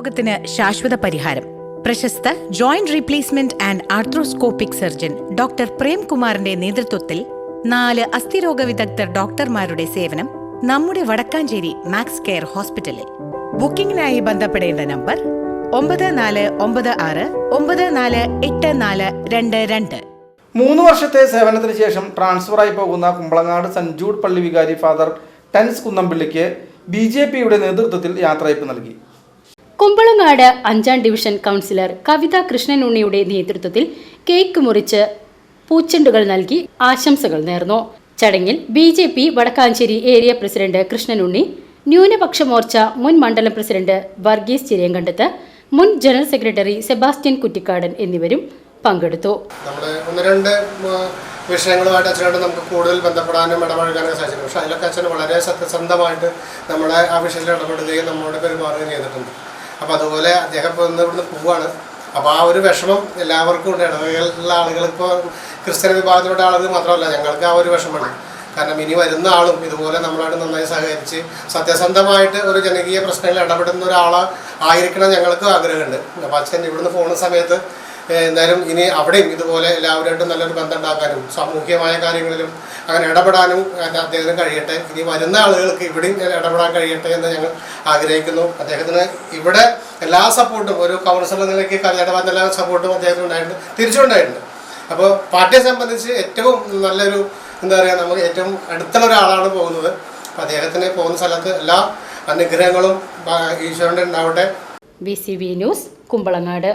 കുഷ്ഠരോഗത്തിന് ശാശ്വത പരിഹാരം. പ്രശസ്ത joint replacement and arthroscopic surgeon doctor പ്രേംകുമാറിന്റെ നേതൃത്വത്തിൽ നാല് അസ്ഥിരോഗ വിദഗ്ധർ ഡോക്ടർമാരുടെ സേവനം നമ്മുടെ വടക്കാഞ്ചേരി മാക്സ് കെയർ ഹോസ്പിറ്റലിൽ. ബുക്കിംഗിനായി ബന്ധപ്പെടേണ്ട നമ്പർ ഒമ്പത് നാല് ഒമ്പത് ആറ് ഒമ്പത് നാല് എട്ട് നാല് രണ്ട് രണ്ട്. മൂന്ന് വർഷത്തെ സേവനത്തിന് ശേഷം ട്രാൻസ്ഫറായി പോകുന്ന കുമ്പളങ്ങാട് സെന്റ് ജൂഡ് പള്ളി വികാരി ഫാദർ ടെൻസ് കുന്നമ്പിള്ളിക്ക് ബി ജെ പിയുടെ നേതൃത്വത്തിൽ യാത്രയപ്പ് നൽകി. കുമ്പളങ്ങാട് അഞ്ചാം ഡിവിഷൻ കൗൺസിലർ കവിത കൃഷ്ണനുണ്ണിയുടെ നേതൃത്വത്തിൽ കേക്ക് മുറിച്ച് പൂച്ചെണ്ടുകൾ നൽകി ആശംസകൾ നേർന്നു. ചടങ്ങിൽ B J P Vadakkanchery area president Krishnanunni ന്യൂനപക്ഷ മോർച്ച മുൻ മണ്ഡലം പ്രസിഡന്റ് വർഗീസ് ചിരിയങ്കണ്ടത്ത് മുൻ ജനറൽ സെക്രട്ടറി സെബാസ്റ്റ്യൻ കുറ്റിക്കാടൻ എന്നിവരും പങ്കെടുത്തു. നമ്മുടെ വിഷയങ്ങളുമായിട്ട് അച്ഛനോട് നമുക്ക് കൂടുതൽ ബന്ധപ്പെടാനും ഇടപഴകാനും സാധിച്ചിട്ടുണ്ട്. പക്ഷേ അതിലൊക്കെ അച്ഛൻ വളരെ സത്യസന്ധമായിട്ട് നമ്മളെ ആ വിഷയത്തിൽ ഇടപെടുകയും നമ്മളോട് പെരുമാറുകയും ചെയ്തിട്ടുണ്ട്. അപ്പോൾ അതുപോലെ അദ്ദേഹം ഇപ്പോൾ ഇന്ന് ഇവിടുന്ന് പോവുകയാണ് അപ്പോൾ ആ ഒരു വിഷമം എല്ലാവർക്കും ഉണ്ട്. ഇടവകയിലുള്ള ആളുകൾ ഇപ്പോൾ ക്രിസ്ത്യൻ വിഭാഗത്തിലുള്ള ആളുകൾ മാത്രമല്ല ഞങ്ങൾക്ക് ആ ഒരു വിഷമമുണ്ട്. കാരണം ഇനി വരുന്ന ആളും ഇതുപോലെ നമ്മളായിട്ട് നന്നായി സഹകരിച്ച് സത്യസന്ധമായിട്ട് ഒരു ജനകീയ പ്രശ്നങ്ങളിൽ ഇടപെടുന്ന ഒരാളെ ആയിരിക്കണം ഞങ്ങൾക്ക് ആഗ്രഹമുണ്ട്. അപ്പോൾ അച്ഛൻ ഇവിടുന്ന് പോകുന്ന സമയത്ത് എന്തായാലും ഇനി അവിടെയും ഇതുപോലെ എല്ലാവരുമായിട്ടും നല്ലൊരു ബന്ധം ഉണ്ടാക്കാനും സാമൂഹികമായ കാര്യങ്ങളിലും അങ്ങനെ ഇടപെടാനും അദ്ദേഹത്തിന് കഴിയട്ടെ. ഇനി വരുന്ന ആളുകൾക്ക് ഇവിടെയും ഇടപെടാൻ കഴിയട്ടെ എന്ന് ഞങ്ങൾ ആഗ്രഹിക്കുന്നു. അദ്ദേഹത്തിന് ഇവിടെ എല്ലാ സപ്പോർട്ടും ഒരു കൗൺസിലർ നിലയ്ക്ക് കല്യാണ എല്ലാ സപ്പോർട്ടും അദ്ദേഹത്തിന് ഉണ്ടായിട്ടുണ്ട്. തിരിച്ചുണ്ടായിട്ടുണ്ട് അപ്പോൾ പാർട്ടിയെ സംബന്ധിച്ച് ഏറ്റവും നല്ലൊരു എന്താ പറയുക നമുക്ക് ഏറ്റവും അടുത്തുള്ള ഒരാളാണ് പോകുന്നത്. അപ്പോൾ അദ്ദേഹത്തിന് പോകുന്ന സ്ഥലത്ത് എല്ലാ അനുഗ്രഹങ്ങളും ഈശ്വരന്റെ ഉണ്ടാവട്ടെ. B C B news Kumbalangad.